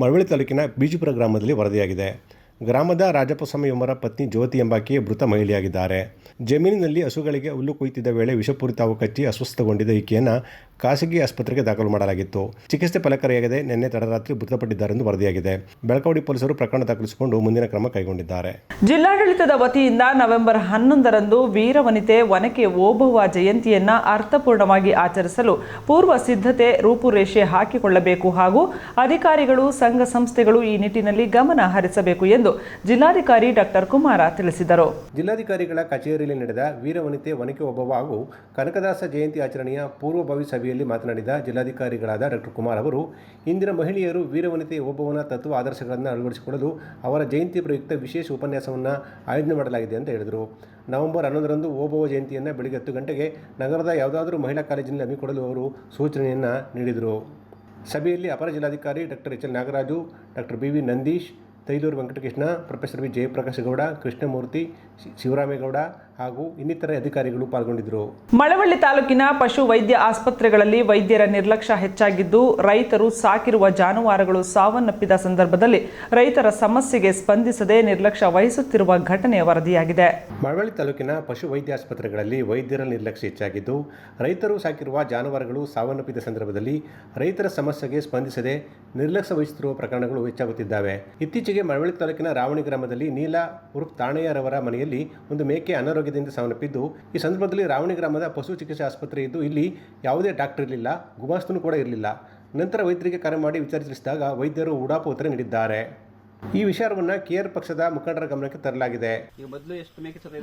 ಮಳವಳ್ಳಿ ತಾಲೂಕಿನ ಬಿಜಿಪುರ ಗ್ರಾಮದಲ್ಲಿ ವರದಿಯಾಗಿದೆ. ಗ್ರಾಮದ ರಾಜಪ್ಪಸ್ವಾಮಿ ಎಂಬರ ಪತ್ನಿ ಜ್ಯೋತಿ ಎಂಬಾಕೆ ಮೃತ ಮಹಿಳೆಯಾಗಿದ್ದಾರೆ. ಜಮೀನಿನಲ್ಲಿ ಹಸುಗಳಿಗೆ ಹುಲ್ಲು ಕುಯ್ತಿದ್ದ ವೇಳೆ ವಿಷಪೂರಿತ ಹಾವು ಕಚ್ಚಿ ಅಸ್ವಸ್ಥಗೊಂಡಿದ್ದ ಈಕೆಯನ್ನು ಖಾಸಗಿ ಆಸ್ಪತ್ರೆಗೆ ದಾಖಲು ಮಾಡಲಾಗಿತ್ತು. ಚಿಕಿತ್ಸೆ ಫಲಕಾರಿಯಾಗದೆ ನಿನ್ನೆ ತಡರಾತ್ರಿ ಮೃತಪಟ್ಟಿದ್ದಾರೆಂದು ವರದಿಯಾಗಿದೆ. ಬೆಳಕವಡಿ ಪೊಲೀಸರು ಪ್ರಕರಣ ದಾಖಲಿಸಿಕೊಂಡು ಮುಂದಿನ ಕ್ರಮ ಕೈಗೊಂಡಿದ್ದಾರೆ. ಜಿಲ್ಲಾಡಳಿತದ ವತಿಯಿಂದ ನವೆಂಬರ್ ಹನ್ನೊಂದರಂದು ವೀರವನಿತೆ ಒನಕೆ ಓಬವ್ವ ಜಯಂತಿಯನ್ನ ಅರ್ಥಪೂರ್ಣವಾಗಿ ಆಚರಿಸಲು ಪೂರ್ವ ಸಿದ್ಧತೆ ರೂಪುರೇಷೆ ಹಾಕಿಕೊಳ್ಳಬೇಕು ಹಾಗೂ ಅಧಿಕಾರಿಗಳು ಸಂಘ ಸಂಸ್ಥೆಗಳು ಈ ನಿಟ್ಟಿನಲ್ಲಿ ಗಮನ ಹರಿಸಬೇಕು ಎಂದು ಜಿಲ್ಲಾಧಿಕಾರಿ ಡಾಕ್ಟರ್ ಕುಮಾರ ತಿಳಿಸಿದರು. ಜಿಲ್ಲಾಧಿಕಾರಿಗಳ ಕಚೇರಿಯಲ್ಲಿ ನಡೆದ ವೀರವನಿತೆ ಒನಕೆ ಒಬ್ಬವ ಹಾಗೂ ಕನಕದಾಸ ಜಯಂತಿ ಆಚರಣೆಯ ಪೂರ್ವಭಾವಿ ಸಭೆಯಲ್ಲಿ ಮಾತನಾಡಿದ ಜಿಲ್ಲಾಧಿಕಾರಿಗಳಾದ ಡಾಕ್ಟರ್ ಕುಮಾರ್ ಅವರು, ಇಂದಿನ ಮಹಿಳೆಯರು ವೀರವನಿತೆ ಒಬ್ಬವನ ತತ್ವ ಆದರ್ಶಗಳನ್ನು ಅಳವಡಿಸಿಕೊಳ್ಳಲು ಅವರ ಜಯಂತಿ ಪ್ರಯುಕ್ತ ವಿಶೇಷ ಉಪನ್ಯಾಸವನ್ನು ಆಯೋಜನೆ ಮಾಡಲಾಗಿದೆ ಅಂತ ಹೇಳಿದರು. ನವೆಂಬರ್ ಹನ್ನೊಂದರಂದು ಓಬವ್ವ ಜಯಂತಿಯನ್ನು ಬೆಳಗ್ಗೆ ಹತ್ತು ಗಂಟೆಗೆ ನಗರದ ಯಾವುದಾದರೂ ಮಹಿಳಾ ಕಾಲೇಜಿನಲ್ಲಿ ಹಮ್ಮಿಕೊಳ್ಳಲು ಅವರು ಸೂಚನೆಯನ್ನು ನೀಡಿದರು. ಸಭೆಯಲ್ಲಿ ಅಪರ ಜಿಲ್ಲಾಧಿಕಾರಿ doctor H. L. Nagaraju doctor B. V. Nandish, Thailuru Venkatakrishna, professor V. Jayaprakash Gowda, Krishnamurthy Shivaramegowda ಹಾಗೂ ಇನ್ನಿತರ ಅಧಿಕಾರಿಗಳು ಪಾಲ್ಗೊಂಡಿದ್ದರು. ಮಳವಳ್ಳಿ ತಾಲೂಕಿನ ಪಶು ವೈದ್ಯ ಆಸ್ಪತ್ರೆಗಳಲ್ಲಿ ವೈದ್ಯರ ನಿರ್ಲಕ್ಷ್ಯ ಹೆಚ್ಚಾಗಿದ್ದು ರೈತರು ಸಾಕಿರುವ ಜಾನುವಾರುಗಳು ಸಾವನ್ನಪ್ಪಿದ ಸಂದರ್ಭದಲ್ಲಿ ರೈತರ ಸಮಸ್ಯೆಗೆ ಸ್ಪಂದಿಸದೆ ನಿರ್ಲಕ್ಷ್ಯ ವಹಿಸುತ್ತಿರುವ ಘಟನೆ ವರದಿಯಾಗಿದೆ. ಮಳವಳ್ಳಿ ತಾಲೂಕಿನ ಪಶು ವೈದ್ಯ ಆಸ್ಪತ್ರೆಗಳಲ್ಲಿ ವೈದ್ಯರ ನಿರ್ಲಕ್ಷ್ಯ ಹೆಚ್ಚಾಗಿದ್ದು ರೈತರು ಸಾಕಿರುವ ಜಾನುವಾರುಗಳು ಸಾವನ್ನಪ್ಪಿದ ಸಂದರ್ಭದಲ್ಲಿ ರೈತರ ಸಮಸ್ಯೆಗೆ ಸ್ಪಂದಿಸದೆ ನಿರ್ಲಕ್ಷ್ಯ ವಹಿಸುತ್ತಿರುವ ಪ್ರಕರಣಗಳು ಹೆಚ್ಚಾಗುತ್ತಿದ್ದಾವೆ. ಇತ್ತೀಚೆಗೆ ಮಳವಳ್ಳಿ ತಾಲೂಕಿನ ರಾವಣಿ ಗ್ರಾಮದಲ್ಲಿ ನೀಲಾ ಉರ್ಫ್ ತಾಣಯ್ಯರವರ ಮನೆಯಲ್ಲಿ ಒಂದು ಮೇಕೆ ಅನಾರೋಗ್ಯದಿಂದ ಸಾವನ್ನಪ್ಪಿದ್ದು ಈ ಸಂದರ್ಭದಲ್ಲಿ ರಾವಣಿ ಗ್ರಾಮದ ಪಶು ಚಿಕಿತ್ಸಾ ಆಸ್ಪತ್ರೆ ಇದ್ದು ಇಲ್ಲಿ ಯಾವುದೇ ಡಾಕ್ಟರ್ ಇರಲಿಲ್ಲ ಗುಮಾಸ್ತನು ಕೂಡ ಇರಲಿಲ್ಲ. ನಂತರ ವೈದ್ಯರಿಗೆ ಕರೆ ಮಾಡಿ ವಿಚಾರಿಸಿದಾಗ ವೈದ್ಯರು ಉಡಾಪ ಉತ್ತರ ನೀಡಿದ್ದಾರೆ. ಈ ವಿಚಾರವನ್ನ ಕೇರ್ ಪಕ್ಷದ ಮುಖಂಡರ ಗಮನಕ್ಕೆ ತರಲಾಗಿದೆ.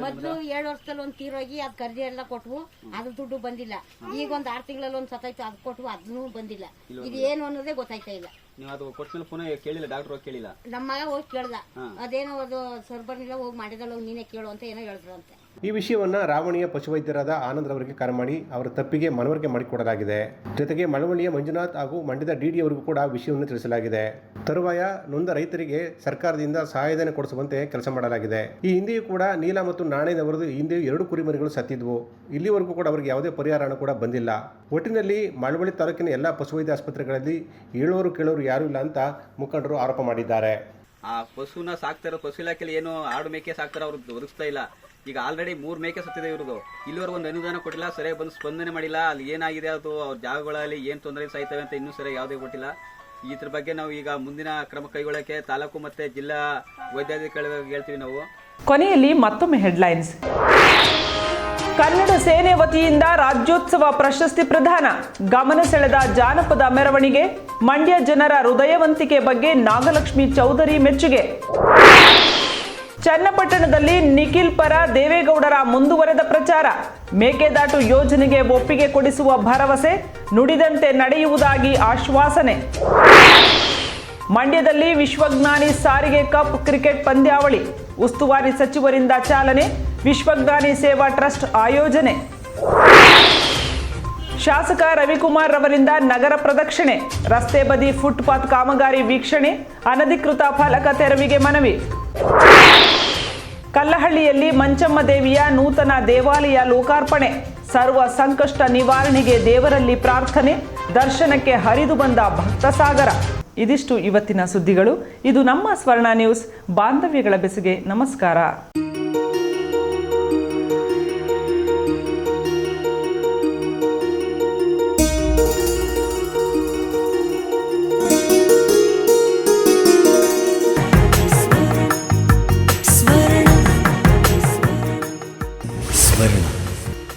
ಮೊದಲು ಏಳು ವರ್ಷದಲ್ಲಿ ಒಂದು ತೀರೋಗಿ ಅದು ಕರ್ಜಿ ಎಲ್ಲ ಕೊಟ್ವು ಅದ್ರ ದುಡ್ಡು ಬಂದಿಲ್ಲ. ಈಗ ಒಂದು ಆರು ತಿಂಗಳಲ್ಲಿ ಒಂದು ಸತೈತು ಅದು ಕೊಟ್ವು ಅದನ್ನೂ ಬಂದಿಲ್ಲ. ಇದು ಏನು ಅನ್ನೋದೇ ಗೊತ್ತಾಯ್ತಾ ಇಲ್ಲ. ನೀವು ಅದು ಕೊಟ್ಮೇಲೆ ಪುನಃ ಕೇಳಿಲ್ಲ ಡಾಕ್ಟರ್ ಹೋಗಿ ಕೇಳಿಲ್ಲ? ನಮ್ಮ ಮಗ ಹೋಗಿ ಕೇಳ್ದ. ಅದೇನೋ ಅದು ಸರ್ಬರ್ನಿಲ್ಲ ಹೋಗಿ ಮಾಡಿದಲ್ಲ ಹೋಗಿ ನೀನೇ ಕೇಳು ಅಂತ ಏನೋ ಹೇಳಿದ್ರಂತೆ ಈ ವಿಷಯವನ್ನು ರಾವಣಿಯ ಪಶುವೈದ್ಯರಾದ ಆನಂದ್ರವರಿಗೆ ಕರೆ ಮಾಡಿ ಅವರ ತಪ್ಪಿಗೆ ಮನವರಿಕೆ ಮಾಡಿಕೊಡಲಾಗಿದೆ. ಜೊತೆಗೆ ಮಳವಳ್ಳಿಯ ಮಂಜುನಾಥ್ ಹಾಗೂ ಮಂಡ್ಯದ ಡಿಡಿಯವರಿಗೂ ಕೂಡ ವಿಷಯವನ್ನು ತಿಳಿಸಲಾಗಿದೆ. ತರುವಾಯ ನೊಂದ ರೈತರಿಗೆ ಸರ್ಕಾರದಿಂದ ಸಹಾಯಧನ ಕೊಡಿಸುವಂತೆ ಕೆಲಸ ಮಾಡಲಾಗಿದೆ. ಈ ಹಿಂದೆಯೂ ಕೂಡ ನೀಲ ಮತ್ತು ನಾಣೆನವರದು ಹಿಂದೆಯೂ ಎರಡು ಕುರಿಮರಿಗಳು ಸತ್ತಿದ್ವು. ಇಲ್ಲಿವರೆಗೂ ಕೂಡ ಅವರಿಗೆ ಯಾವುದೇ ಪರಿಹಾರ ಕೂಡ ಬಂದಿಲ್ಲ. ಒಟ್ಟಿನಲ್ಲಿ ಮಳವಳ್ಳಿ ತಾಲೂಕಿನ ಎಲ್ಲ ಪಶುವೈದ್ಯ ಆಸ್ಪತ್ರೆಗಳಲ್ಲಿ ಏಳುವರು ಕೇಳೋರು ಯಾರೂ ಇಲ್ಲ ಅಂತ ಮುಖಂಡರು ಆರೋಪ ಮಾಡಿದ್ದಾರೆ. ಆ ಪಶುನ ಸಾಕ್ತಾರೋ ಪಶು ಇಲಾಖೆಯಲ್ಲಿ ಏನು ಆಡು ಮೇಕೆ ಸಾಕ್ತಾರೋ ಅವ್ರು ಒದಗಿಸ್ತಾ ಇಲ್ಲ. ಈಗ ಆಲ್ರೆಡಿ ಮೂರು ಮೇಕೆ ಸತ್ತಿದೆ ಇವ್ರದ್ದು ಇಲ್ಲಿವರೆಗೂ ಒಂದು ಅನುದಾನ ಕೊಟ್ಟಿಲ್ಲ, ಸರಿಯಾಗಿ ಬಂದು ಸ್ಪಂದನೆ ಮಾಡಿಲ್ಲ, ಅಲ್ಲಿ ಏನಾಗಿದೆ ಅದು, ಅವ್ರ ಜಾಗಗಳಲ್ಲಿ ಏನು ತೊಂದರೆ ಸಾಯ್ತವೆ ಅಂತ ಇನ್ನೂ ಸರಿಯಾಗಿ ಯಾವುದೇ ಕೊಟ್ಟಿಲ್ಲ ಇದ್ರ ಬಗ್ಗೆ ನಾವು ಈಗ ಮುಂದಿನ ಕ್ರಮ ಕೈಗೊಳ್ಳಕ್ಕೆ ತಾಲೂಕು ಮತ್ತೆ ಜಿಲ್ಲಾ ವೈದ್ಯಾಧಿಕಾರಿಗಳಿಗೆ ಹೇಳ್ತೀವಿ ನಾವು. ಕೊನೆಯಲ್ಲಿ ಮತ್ತೊಮ್ಮೆ ಹೆಡ್ಲೈನ್ಸ್ ಕನ್ನಡ ಸೇನೆ ವತಿಯಿಂದ ರಾಜ್ಯೋತ್ಸವ ಪ್ರಶಸ್ತಿ ಪ್ರದಾನ. ಗಮನ ಸೆಳೆದ ಜಾನಪದ ಮೆರವಣಿಗೆ, ಮಂಡ್ಯ ಜನರ ಹೃದಯವಂತಿಕೆ ಬಗ್ಗೆ ನಾಗಲಕ್ಷ್ಮಿ ಚೌಧರಿ ಮೆಚ್ಚುಗೆ. ಚನ್ನಪಟ್ಟಣದಲ್ಲಿ ನಿಖಿಲ್ ಪರ ದೇವೇಗೌಡರ ಮುಂದುವರೆದ ಪ್ರಚಾರ. ಮೇಕೆದಾಟು ಯೋಜನೆಗೆ ಒಪ್ಪಿಗೆ ಕೊಡಿಸುವ ಭರವಸೆ ನುಡಿದಂತೆ ನಡೆಯುವುದಾಗಿ ಆಶ್ವಾಸನೆ. ಮಂಡ್ಯದಲ್ಲಿ ವಿಶ್ವಜ್ಞಾನಿ ಸಾರಿಗೆ ಕಪ್ ಕ್ರಿಕೆಟ್ ಪಂದ್ಯಾವಳಿ. ಉಸ್ತುವಾರಿ ಸಚಿವರಿಂದ ಚಾಲನೆ, ವಿಶ್ವಜ್ಞಾನಿ ಸೇವಾ ಟ್ರಸ್ಟ್ ಆಯೋಜನೆ. ಶಾಸಕ ರವಿಕುಮಾರ್ ರವರಿಂದ ನಗರ ಪ್ರದಕ್ಷಿಣೆ, ರಸ್ತೆ ಬದಿ ಫುಟ್ಪಾತ್ ಕಾಮಗಾರಿ ವೀಕ್ಷಣೆ, ಅನಧಿಕೃತ ಫಲಕ ತೆರವಿಗೆ ಮನವಿ. ಕಲ್ಲಹಳ್ಳಿಯಲ್ಲಿ ಮಂಚಮ್ಮ ದೇವಿಯ ನೂತನ ದೇವಾಲಯ ಲೋಕಾರ್ಪಣೆ. ಸರ್ವ ಸಂಕಷ್ಟ ನಿವಾರಣೆಗೆ ದೇವರಲ್ಲಿ ಪ್ರಾರ್ಥನೆ, ದರ್ಶನಕ್ಕೆ ಹರಿದು ಬಂದ ಭಕ್ತಸಾಗರ. ಇದಿಷ್ಟು ಇವತ್ತಿನ ಸುದ್ದಿಗಳು. ಇದು ನಮ್ಮ ಸ್ವರ್ಣ ನ್ಯೂಸ್. ಬಾಂಧವ್ಯಗಳ ಬೆಸುಗೆ ನಮಸ್ಕಾರ.